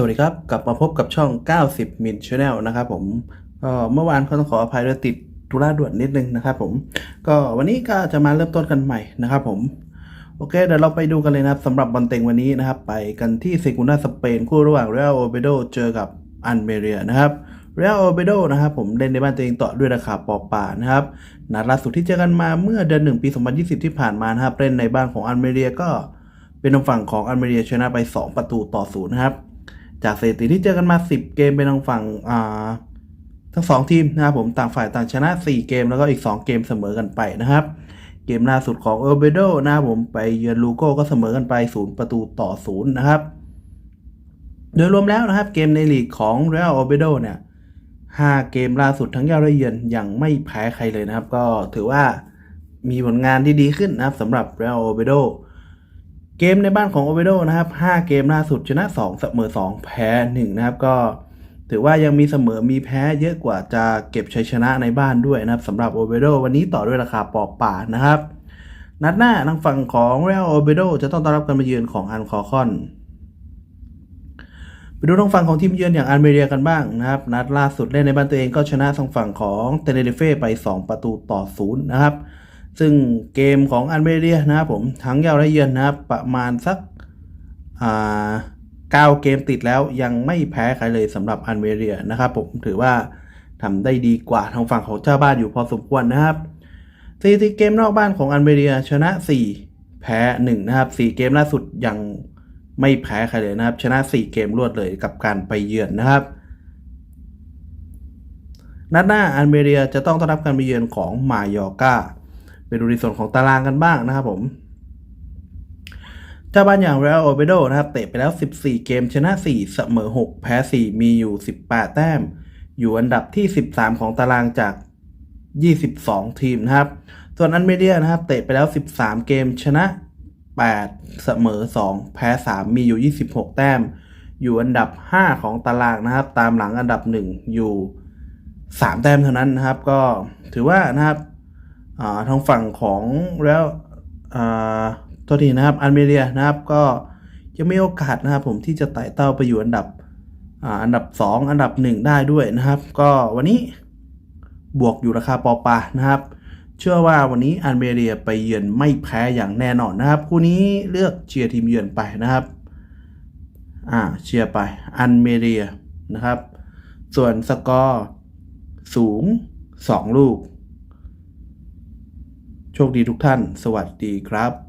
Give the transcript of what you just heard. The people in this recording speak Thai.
สวัสดีครับ กลับมาพบกับช่อง 90 มิลชาแนลนะครับผมก็เมื่อวานก็ต้องขออภัยด้วยติดธุระด่วนนิดนึงนะครับผม ก็วันนี้ก็จะมาเริ่มต้นกันใหม่นะครับผม โอเค เดี๋ยวเราไปดูกันเลยนะครับสำหรับบอลเต็งวันนี้นะครับ ไปกันที่เซกูน่าสเปนคู่ระหว่างเรอัลโอเบโดเจอกับอันเมเรียนะครับเรอัลโอเบโดนะครับผมเล่นในบ้านตัวเองต่อด้วยราคาปอป่านะครับนัดล่าสุดที่เจอกันมาเมื่อเดือนหนึ่งปี 2020 ที่ผ่านมานะครับเล่นในบ้านของอันเมเรียก็เป็นทางฝั่งของอันเมเรียชนะไป 2 ประตูต่อศูนย์นะครับ จากสถิติที่เจอกันมา 10 เกมเป็นทางฝั่งอ่าทั้ง2ทีมนะครับผมต่างฝ่ายต่างชนะ 4 เกมแล้วก็อีก 2 เกมเสมอกันไปนะครับ เกมล่าสุดของเออร์เบโดนะครับผมไปเยือนลูโก้ก็เสมอกันไป 0 ประตูต่อ 0 นะครับ โดยรวมแล้วนะครับเกมในลีกของเรอัลโอเบโดเนี่ย5 เกมล่าสุดทั้งเย้าและเยือนยังไม่แพ้ใครเลยนะครับ ก็ถือว่ามีผลงานที่ดีขึ้นนะครับสำหรับเรอัลโอเบโด เกมในบ้านของโอเบโดนะครับ5เกมล่าสุดชนะ2เสมอ2 แพ้1นะครับก็ถือว่ายังมีเสมอมีแพ้เยอะกว่าจะเก็บชัยชนะในบ้านด้วยนะครับสำหรับโอเบโดวันนี้ต่อด้วยราคาปอกป่านะครับ นัดหน้าทางฝั่งของเรอัลโอเบโดจะต้องต้อนรับการมาเยือนของอันคอคอน ไปดูทางฝั่งของทีมเยือนอย่างอันเมเรียกันบ้างนะครับ นัดล่าสุดเล่นในบ้านตัวเองก็ชนะทางฝั่งของเทเนริเฟ่ไป 2 ประตูต่อศูนย์นะครับ ซึ่งเกมของอันเมเรียนะครับผมทั้งเย้าและเยือนนะครับ ประมาณสักอ่าเก้าเกมติดแล้วยังไม่แพ้ใครเลยสำหรับอันเมเรียนะครับผมถือว่าทำได้ดีกว่าทางฝั่งของเจ้าบ้านอยู่พอสมควรนะครับสถิติเกมนอกบ้านของอันเมเรียชนะ 4 แพ้ 1 นะครับ 4 เกมล่าสุดยังไม่แพ้ใครเลยนะครับ ชนะ 4 เกมรวดเลยกับการไปเยือนนะครับ นัดหน้าอันเมเรียจะต้องต้อนรับการไปเยือนของมายอร์กา ไปดูในส่วนของตารางกันบ้างนะครับผมเจ้าบ้านอย่างเรอัลโอเบโดนะครับเตะไปแล้ว 14 เกมชนะ 4 เสมอ 6 แพ้ 4 มีอยู่ 18 แต้ม อยู่อันดับที่ 13 ของตารางจาก 22 ทีมนะครับ ส่วนอันเมเดียนะครับเตะไปแล้ว 13 เกมชนะ 8 เสมอ 2 แพ้ 3 มีอยู่ 26 แต้ม อยู่อันดับ 5 ของตารางนะครับ ตามหลังอันดับ 1 อยู่ 3 แต้มเท่านั้นนะครับ ก็ถือว่านะครับ ทางฝั่งของแล้วตัวทีนะครับ อันเมเรียนะครับ ก็ยังมีโอกาสนะครับผมที่จะไต่เต้าไปอยู่อันดับอ,อันดับ 2 อันดับ 1 ได้ด้วยนะครับ ก็วันนี้บวกอยู่ราคาปอปานะครับ เชื่อว่าวันนี้อันเมเรียไปเยือนไม่แพ้อย่างแน่นอนนะครับ คู่นี้เลือกเชียร์ทีมเยือนไปนะครับอ่าเชียร์ไปอันเมเรียนะครับ ส่วนสกอร์สูง 2 ลูก โชคดีทุกท่าน สวัสดีครับ